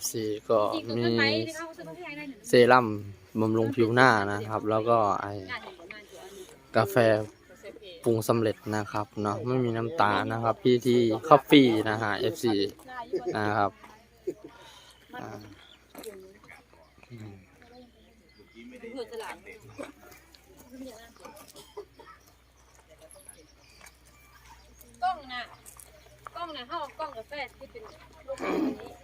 FC ก็มีเซรั่มบำรุงผิวหน้านะครับ แล้วก็ไอกาแฟปรุงสำเร็จนะครับเนาะไม่มีน้ำตาลนะครับ พี่ที่คอฟฟี่นะฮะ FC นะครับอ่าอืมกล้องนะกล้องนะเขาเอากล้องกาแฟที่เป็นลูกนี้แล้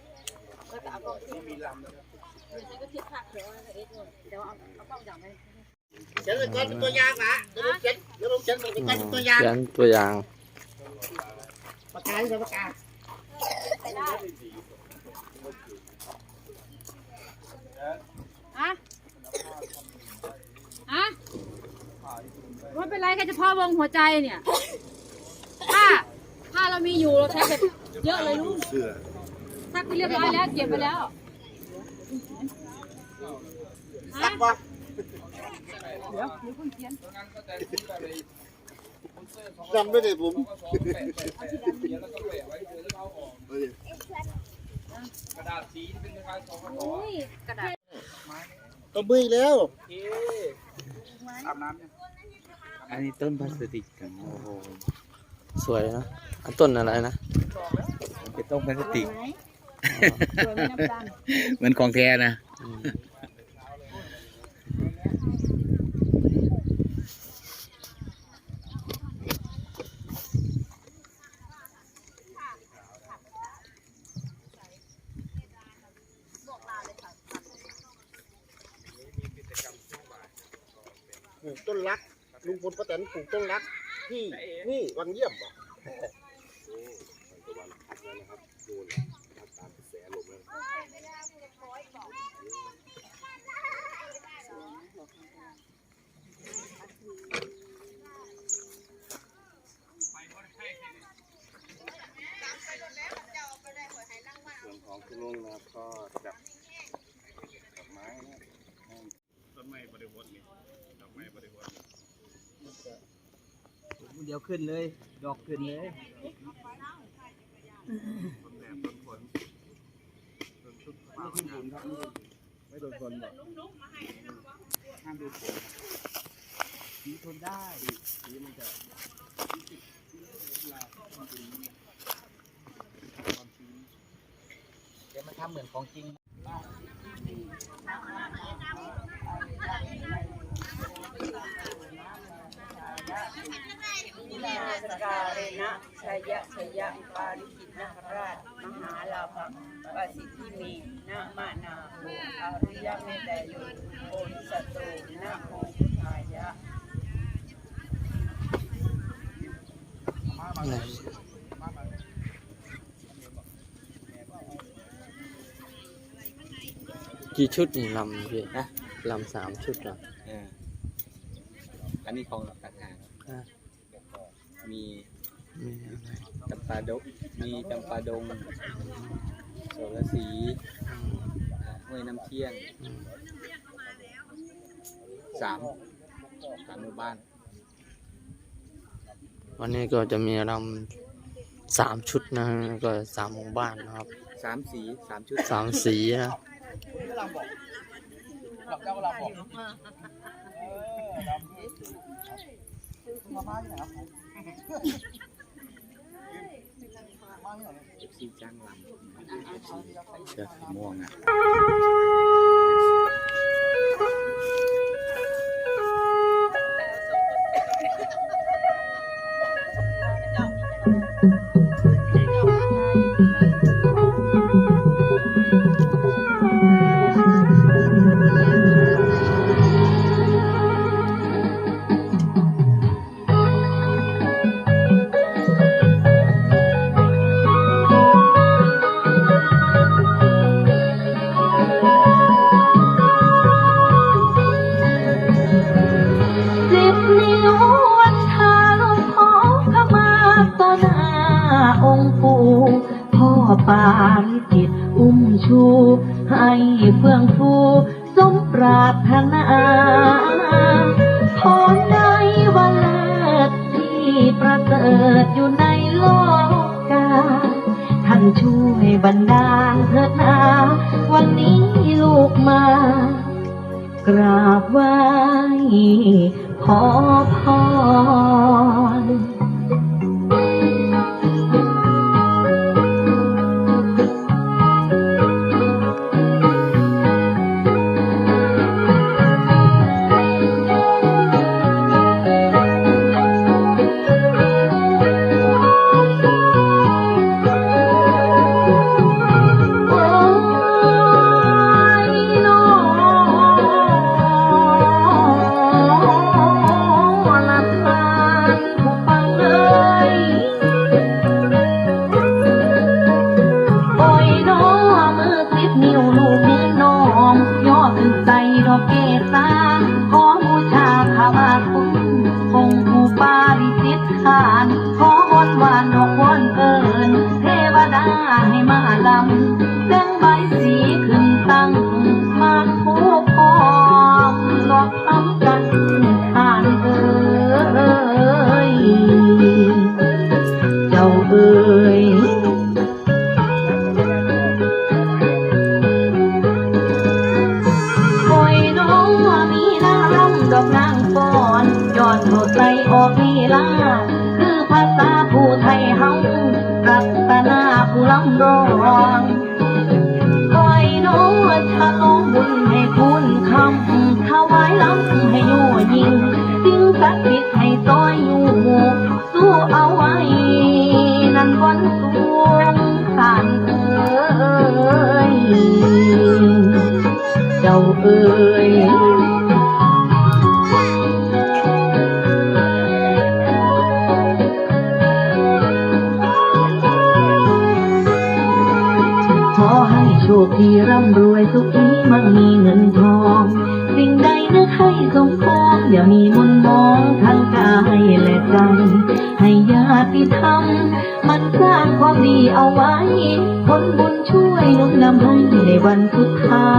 กล้องที่มีลำเดี๋ยวฉันก็คิดภาเดี๋ยวอาเอ็ดนู่นเดี๋ยวเอาเอากล้องอย่างไปเขียนเลยก่อนเป็นตัวอย่างนะเดี๋ยวผมเขียนเดี๋ยวผมเขียนเป็นการเป็นตัวอย่างเขียนตัวอย่างปากกาใช่ปากกาอะอะไม่เป็นไรแค่เฉพาะวงหัวใจเนี่ยถ้าถ้าเรามีอยู่เราใช้แบบเยอะเลยลูกซักไปเรียบร้อยแล้วเก็บไปแล้ว สักวะ เดี๋ยวเดี๋ยวคุณเขียนจำไม่ได้ผมอุ้ยกระดาษกระดาษก็เบื่อแล้วอาบน้ำอันนี้ต้นพลาสติกกันโอ้โหสวยนะอันต้นอะไรนะเป็นต้นพลาสติกเหมือนของแท้นะ ต้นรักลุงพลป้าแตนปลูกต้นรักที่นี่วังเยี่ยมบ่วนของคุณลุงนะครับก็จับดอกไม้นะต้นไม้บริวารนี่ดอกไม้บริวารเดี๋ยวขึ้นเลย ดอกขึ้นเลยต้นแหนมต้นฝนต้นชุดไม่ขึ้นฝนครับไม่โดนฝนหรอกห้ามโดนฝนสีทนได้สีมันจะเดี๋ยวมันทำเหมือนของจริง สการเรนะชยะชยะปาริจิตนาคราช มหาลาภปสิทธิเมนะมานาโมอาริยเมตโยโพธิสัตโตนะโมพุทธายะกี่ชุดนี่ลำพี่นะลำสามชุดเหรอเอออันนี้ของต่างหากอะ มีมีอะไรจำปาดกมีจำปาดงโสระสีอืมอ่าห้วยน้ำเที่ยงอืมสามสามหมู่บ้านวันนี้ก็จะมีลำสามชุดนะฮะก็สามหมู่บ้านนะครับสามสีสามชุดสามสีนะสีจ้า ซีจางลำเชือสีม่วงอะูให้เฟื่องฟูสมปรารถนาขอในวันเลิศที่ประเสริฐอยู่ในโลกกาท่านช่วยบรรดาเถิดนาวันนี้ลูกมากราบไหว้ขอพร เจ้าเอ๋ยขอให้โชคดีร่ำรวยสุขีมั่งมีเงินทอง สิ่งใดนึกให้สมปองอย่ามีมนมองทั้งกายและใจ ให้ญาติธรรม สร้างความดีเอาไว้คนบุญช่วยนุนนำให้ในวันสุดท้า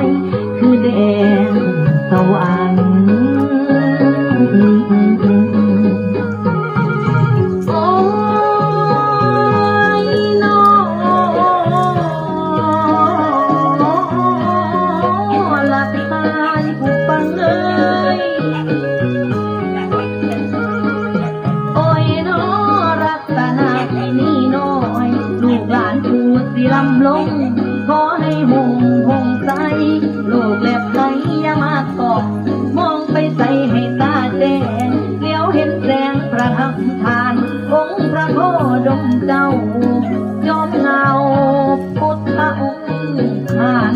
ย คือแดงสว่าง ระทับทานองค์พระโคดมเจ้ายอมเงาพุทธองค์ทาน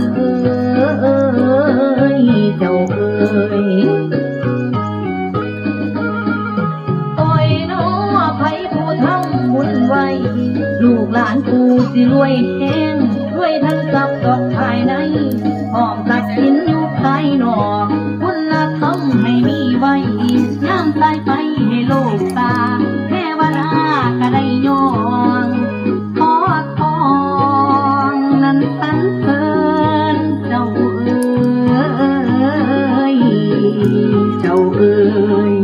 เอ้ยเจ้าเอ้ยโอ้ยน้อไผผู้ทำบุญไว้ลูกหลานกูสิรวยแห้งรวยทั้งทรัพย์ดอกภายในหอมตักสินอยู่ภายนอกคุณธรรมให้มีไว้ย่ามตายไป ลูกตาเทวดากระไดยองขอทองนั้นสันเสริเจ้าเอ๋ยเจ้าเอ๋ย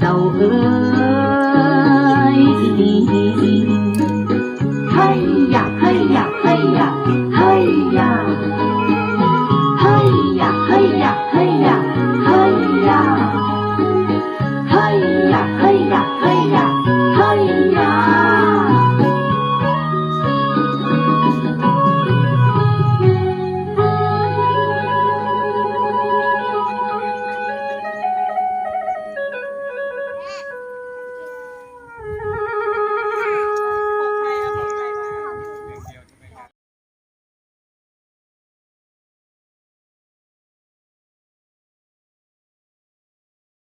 เจ้าเอ๋ยให้อยากให้อยากให้อยากให้อยากให้อยากให้อยากให้ย